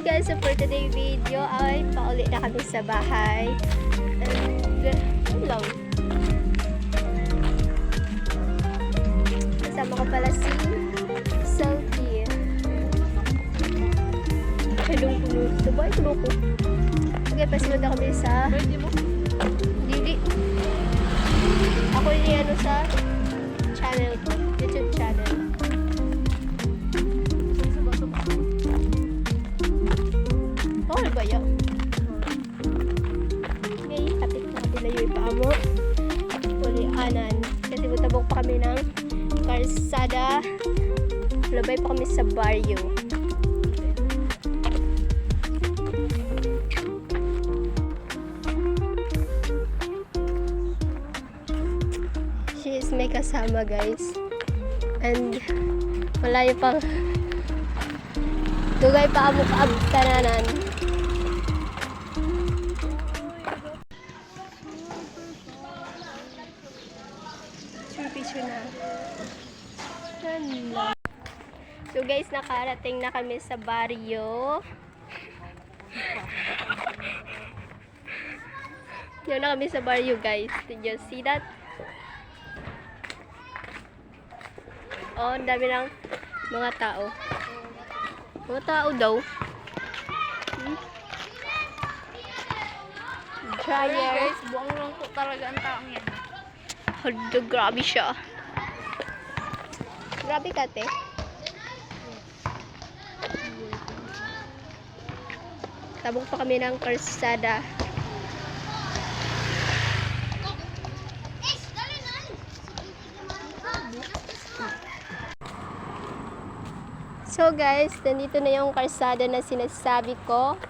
Ayun guys, so for today video ay pauli na kami sa bahay. And, lang. Kasama ko pala si Selkie. Hello, kulo. Diba? Ito ba? Kulo ko. Okay, pasunod na kami sa... Pwede mo? Didi. Ako yung ano sa channel ko. Ba yun? Okay, kapit na kapila yung paamo. Uli anan. Kasi butabok pa kami ng kalsada. Labay pa kami sa barrio. She is may kasama guys. And malayo pang dugay pa amo kaab tananan. Picture na. Hala. So guys, nakarating na kami sa barrio. Yan na kami sa barrio guys. Did you see that? Oh, dami ng mga tao. Mga tao daw. Hmm? Dryer. Guys, buong lang po talaga ang taong yan. Hala, grabe siya. Grabe ka, te. Tabok pa kami ng karsada. So guys, nandito na yung karsada na sinasabi ko.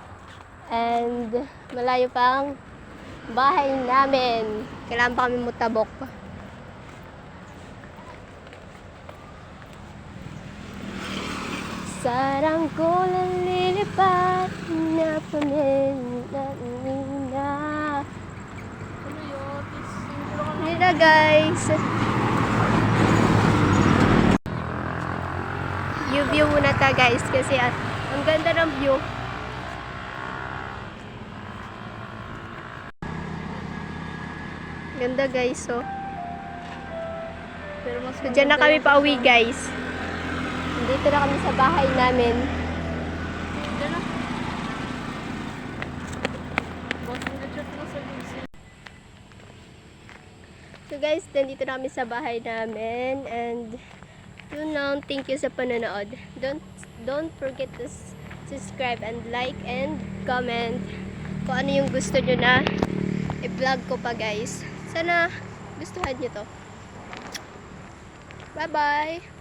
And malayo pang bahay namin. Kailangan pa kami mutabok. Sarang ko lilipat na pamilya lang. Hindi na guys. View view muna ta guys kasi at ang ganda ng view. Ganda guys so. Pero mas So dyan na kami yung- pauwi guys. Dito na kami sa bahay namin. So guys, nandito na kami sa bahay namin and yun lang, thank you sa panonood. Don't don't forget to subscribe and like and comment kung ano yung gusto nyo na i-vlog ko pa guys. Sana gustuhan nyo to. Bye-bye!